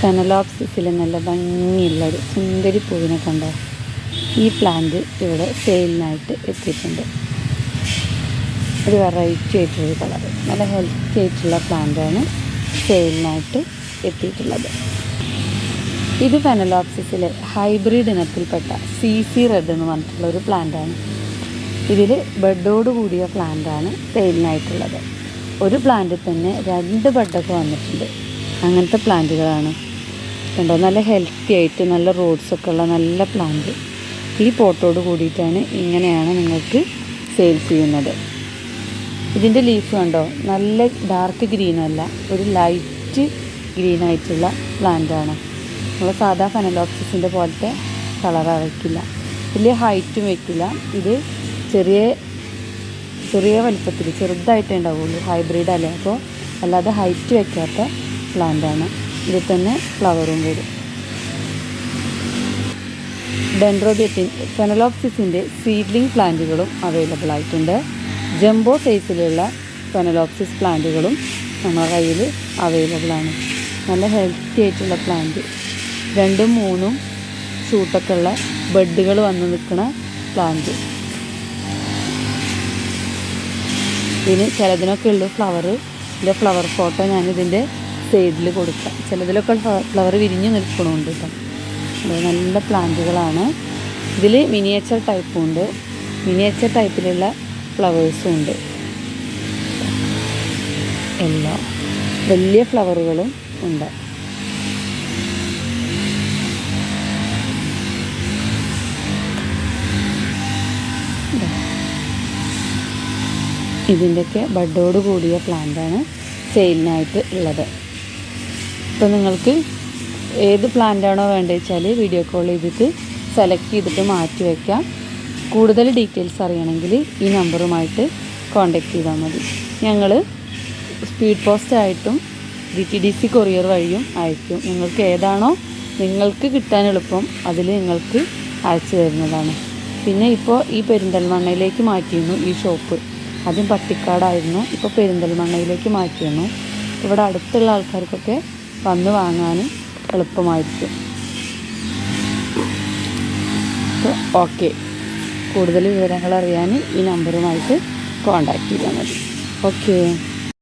ഫെനലോപ്സിസിൽ നല്ല ഭംഗിയുള്ളൊരു സുന്ദരി പൂവിനെ കണ്ടോ ഈ പ്ലാന്റ് ഇവിടെ സെയിലിനായിട്ട് എത്തിയിട്ടുണ്ട്. ഒരു വെറൈറ്റി ആയിട്ടുള്ളൊരു കളർ നല്ല ഹെൽത്തി ആയിട്ടുള്ള പ്ലാന്റാണ് സെയിലിനായിട്ട് എത്തിയിട്ടുള്ളത്. ഇത് ഫെനലോപ്സിസിലെ ഹൈബ്രിഡ് ഇനത്തിൽപ്പെട്ട സി സി റെഡ് എന്ന് പറഞ്ഞിട്ടുള്ള ഒരു പ്ലാന്റാണ് ഇതിൽ ബെഡോട് കൂടിയ പ്ലാന്റാണ് സെയിലിനായിട്ടുള്ളത് ഒരു പ്ലാന്റിൽ തന്നെ രണ്ട് ബെഡൊക്കെ വന്നിട്ടുണ്ട്. അങ്ങനത്തെ പ്ലാന്റുകളാണ് കണ്ടോ നല്ല ഹെൽത്തി ആയിട്ട് നല്ല റോഡ്സൊക്കെ ഉള്ള നല്ല പ്ലാന്റ് ഈ പോട്ടോട് കൂടിയിട്ടാണ് ഇങ്ങനെയാണ് നിങ്ങൾക്ക് സെയിൽസ് ചെയ്യുന്നത്. ഇതിന്റെ ലീഫ് കണ്ടോ? നല്ല ഡാർക്ക് ഗ്രീനല്ല ഒരു ലൈറ്റ് ഗ്രീനായിട്ടുള്ള പ്ലാന്റാണ് നമ്മൾ സാധാ ഫനലോപ്സിസിന്റെ പോലത്തെ കളർ വയ്ക്കില്ല വലിയ ഹൈറ്റും വയ്ക്കില്ല ഇത് ചെറിയ ചെറിയ വലിപ്പത്തിൽ ചെറുതായിട്ടേ ഉണ്ടാവുള്ളൂ. ഹൈബ്രിഡ് അല്ലേ? അപ്പോൾ അല്ലാതെ ഹൈറ്റ് വയ്ക്കാത്ത പ്ലാന്റാണ് ഇതിൽ തന്നെ ഫ്ലവറും വരും. ഡെൻഡ്രോബിയറ്റിൻ ഫെനലോപ്സിസിന്റെ സീഡ്ലിംഗ് പ്ലാന്റുകളും അവൈലബിൾ ആയിട്ടുണ്ട്. ജംബോ സൈസിലുള്ള ഫെനലോപ്സിസ് പ്ലാന്റുകളും നമ്മുടെ കയ്യിൽ അവൈലബിൾ ആണ്. നല്ല ഹെൽത്തി ആയിട്ടുള്ള പ്ലാന്റ് രണ്ടും മൂന്നും ഷൂട്ടൊക്കെ ഉള്ള ബെഡുകൾ വന്ന് നിൽക്കുന്ന പ്ലാന്റ് ഇതിന് ചിലതിനൊക്കെ ഉള്ളു ഫ്ലവർ ഇതിന്റെ ഫ്ലവർ ഫോട്ടോ ഞാനിതിന്റെ സൈഡിൽ കൊടുക്കാം. ചിലതിലൊക്കെ ഫ്ലവർ വിരിഞ്ഞ് നിൽക്കണമുണ്ട് കേട്ടോ നല്ല പ്ലാന്റുകളാണ്. ഇതിൽ മിനിയേച്ചർ ടൈപ്പും ഉണ്ട്. മിനിയേച്ചർ ടൈപ്പിലുള്ള ഫ്ലവേഴ്സും ഉണ്ട്. എല്ലാം വലിയ ഫ്ലവറുകളും ഉണ്ട്. ഇതാ. ഇതിന്റെയൊക്കെ ബഡോട് കൂടിയ പ്ലാന്റാണ് സെയിലിനായിട്ട് ഉള്ളത്. ഇപ്പോൾ നിങ്ങൾക്ക് ഏത് പ്ലാന്റാണോ വേണ്ടത് വെച്ചാൽ വീഡിയോ കോൾ ചെയ്തിട്ട് സെലക്ട് ചെയ്തിട്ട് മാറ്റി വയ്ക്കാം കൂടുതൽ ഡീറ്റെയിൽസ് അറിയണമെങ്കിൽ ഈ നമ്പറുമായിട്ട് കോൺടാക്റ്റ് ചെയ്താൽ മതി. ഞങ്ങൾ സ്പീഡ് പോസ്റ്റ് ആയിട്ടും D T D C courier വഴിയും അയക്കും. നിങ്ങൾക്ക് ഏതാണോ നിങ്ങൾക്ക് കിട്ടാൻ എളുപ്പം അതിൽ നിങ്ങൾക്ക് അയച്ചു തരുന്നതാണ്. പിന്നെ ഇപ്പോൾ ഈ പെരിന്തൽമണ്ണയിലേക്ക് മാറ്റിയിരുന്നു ഈ ഷോപ്പ് ആദ്യം പട്ടിക്കാടായിരുന്നു ഇപ്പോൾ പെരിന്തൽമണ്ണയിലേക്ക് മാറ്റിയിരുന്നു. ഇവിടെ അടുത്തുള്ള ആൾക്കാർക്കൊക്കെ വന്ന് വാങ്ങാനും എളുപ്പമായിരിക്കും. ഓക്കെ. കൂടുതൽ വിവരങ്ങൾ അറിയാൻ ഈ നമ്പറുമായിട്ട് കോൺടാക്റ്റ് ചെയ്താൽ മതി. ഓക്കെ.